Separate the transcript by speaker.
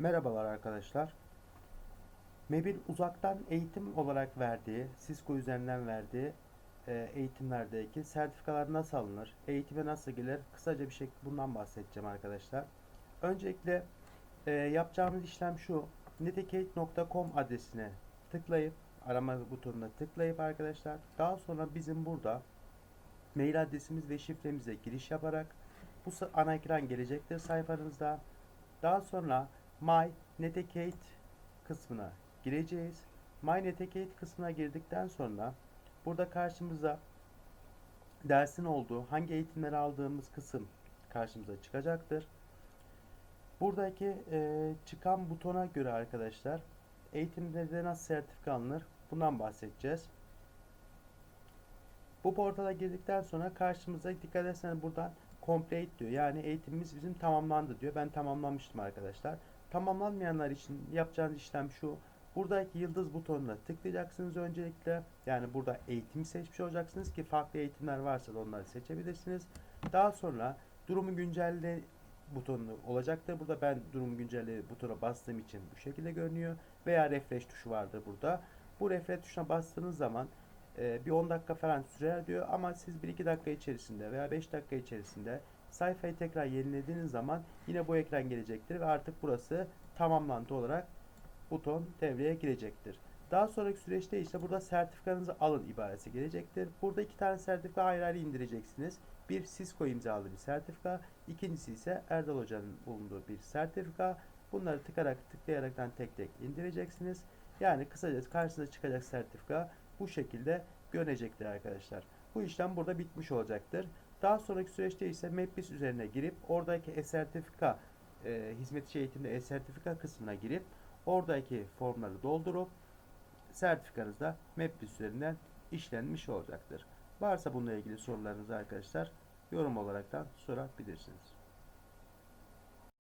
Speaker 1: Merhabalar arkadaşlar. MEB'in uzaktan eğitim olarak verdiği, Cisco üzerinden verdiği e, eğitimlerdeki sertifikalar nasıl alınır, eğitime nasıl gelir, kısaca bir şekilde bundan bahsedeceğim arkadaşlar. Öncelikle e, yapacağımız işlem şu, netecape.com adresine tıklayıp, arama butonuna tıklayıp arkadaşlar, daha sonra bizim burada mail adresimiz ve şifremize giriş yaparak bu ana ekran gelecektir sayfanızda. Daha sonra My Netekate kısmına gireceğiz. My Netekate kısmına girdikten sonra burada karşımıza dersin olduğu, hangi eğitimleri aldığımız kısım karşımıza çıkacaktır. Buradaki e, çıkan butona göre arkadaşlar eğitimde nasıl sertifika alınır bundan bahsedeceğiz. Bu portala girdikten sonra karşımıza dikkat ederseniz buradan complete diyor. Yani eğitimimiz bizim tamamlandı diyor. Ben tamamlamıştım arkadaşlar. Tamamlanmayanlar için yapacağınız işlem şu. Buradaki yıldız butonuna tıklayacaksınız öncelikle. Yani burada eğitimi seçmiş olacaksınız ki farklı eğitimler varsa da onları seçebilirsiniz. Daha sonra durumu güncelle butonu olacaktır. Burada ben durumu güncelle butona bastığım için bu şekilde görünüyor. Veya refresh tuşu vardır burada. Bu refresh tuşuna bastığınız zaman bir 10 dakika falan sürer diyor ama siz 1-2 dakika içerisinde veya 5 dakika içerisinde sayfayı tekrar yenilediğiniz zaman yine bu ekran gelecektir ve artık burası tamamlandı olarak buton devreye girecektir. Daha sonraki süreçte işte burada sertifikanızı alın ibaresi gelecektir. Burada iki tane sertifika ayrı ayrı indireceksiniz. Bir Cisco imzalı bir sertifika, ikincisi ise Erdal Hoca'nın bulunduğu bir sertifika. Bunları tıkarak tıklayaraktan tek tek indireceksiniz. Yani kısacası karşınıza çıkacak sertifika bu şekilde görünecektir arkadaşlar. Bu işlem burada bitmiş olacaktır. Daha sonraki süreçte ise MEPBIS üzerine girip oradaki e-sertifika e, hizmetçi eğitimde e-sertifika kısmına girip oradaki formları doldurup sertifikanız da MEPBIS üzerinden işlenmiş olacaktır. Varsa bununla ilgili sorularınız arkadaşlar yorum olaraktan sorabilirsiniz.